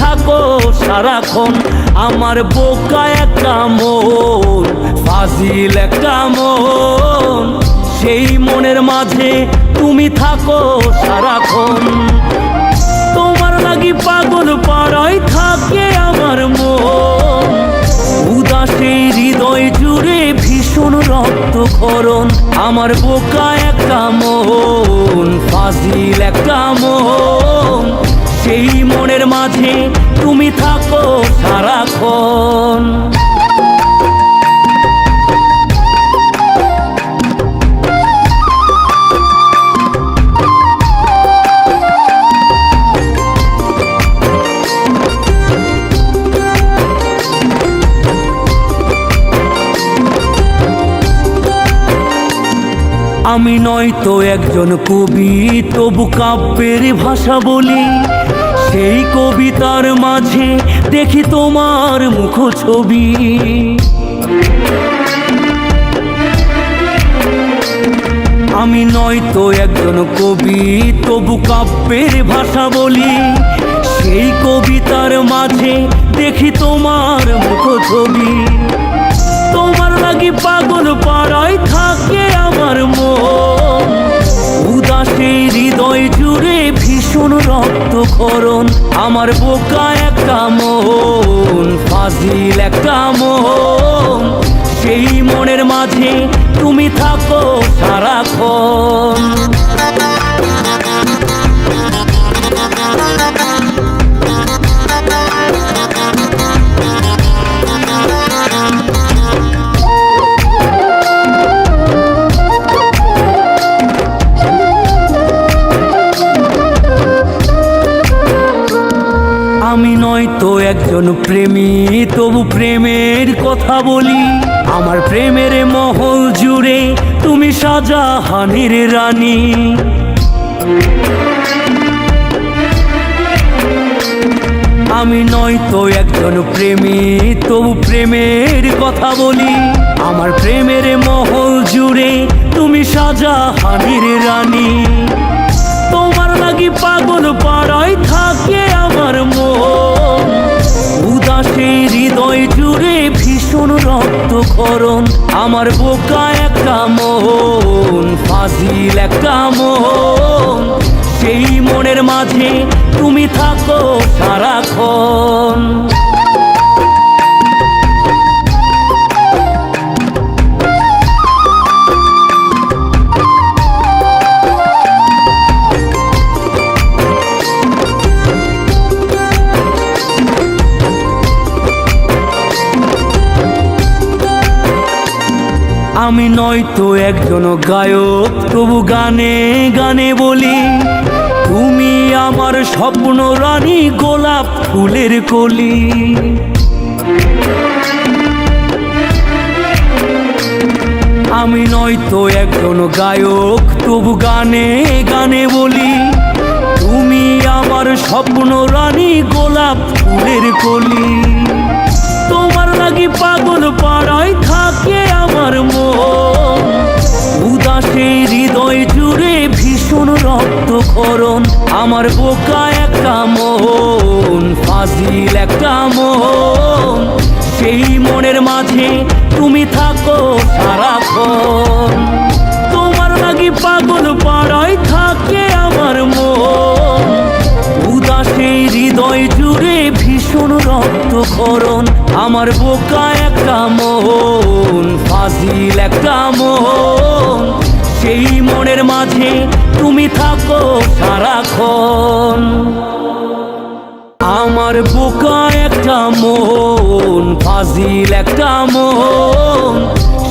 থাকো সারাক্ষণ। আমার বোকা একটা মন ফাজিল একটা মন সেই মনের মাঝে তুমি থাকো সারাক্ষণ। তোমার লাগি পাগল পাড়ায় থাকে আমার মন। উদাসে হৃদয় জুড়ে ভীষণ রক্তক্ষরণ। আমার বোকা একটা মন ফাজিল একটা মন আমি নয়তো একজন কবি, তবু কাব্যের ভাষা বলি। সেই কবিতার মাঝে দেখি তোমার মুখ ছবি আমি নয়তো একজন কবি, তবু কাব্যের ভাষা বলি। সেই কবিতার মাঝে দেখি তোমার মুখ ছবি তোমার লাগি পাগল পাড়ায় রক্তক্ষরণ আমার বোকা একটা মন ফাজিল একটা মন। সেই মনের মাঝে তুমি থাকো সারাক্ষণ। নয়তো একজন প্রেমী, তবু প্রেমের কথা বলি। আমার প্রেমের মহল জুড়ে তুমি সাজা হানির রানী। আমি নয়তো একজন প্রেমী, তবু প্রেমের কথা বলি। আমার প্রেমের মহল জুড়ে তুমি সাজা হানির রানী। ভীষণ রক্তকরণ আমার বোকা একটা মন, ফাজিল একটা মন। সেই মনের মাঝে তুমি থাকো সারাক্ষণ। আমি নয়তো একজন গায়ক, তবু গানে গানে বলি, তুমি আমার স্বপ্ন রানী গোলাপ ফুলের কলি। আমি নয়তো একজন গায়ক, তবু গানে গানে বলি, তুমি আমার স্বপ্ন রানী গোলাপ ফুলের কলি। তোমার লাগি পাগল আমার বোকা একটা মন, ফাজিল একটা মন। সেই মনের মাঝে তুমি থাকো সারাক্ষণ। তোমার লাগি পাগল পাড়ায় থাকে আমার মন। উদাসে হৃদয় জুড়ে ভীষণ রক্তক্ষরণ। আমার বোকা একটা মন, ফাজিল একটা মন। একটা মন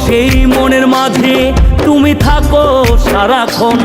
সেই মনের মাঝে তুমি থাকো সারাক্ষণ।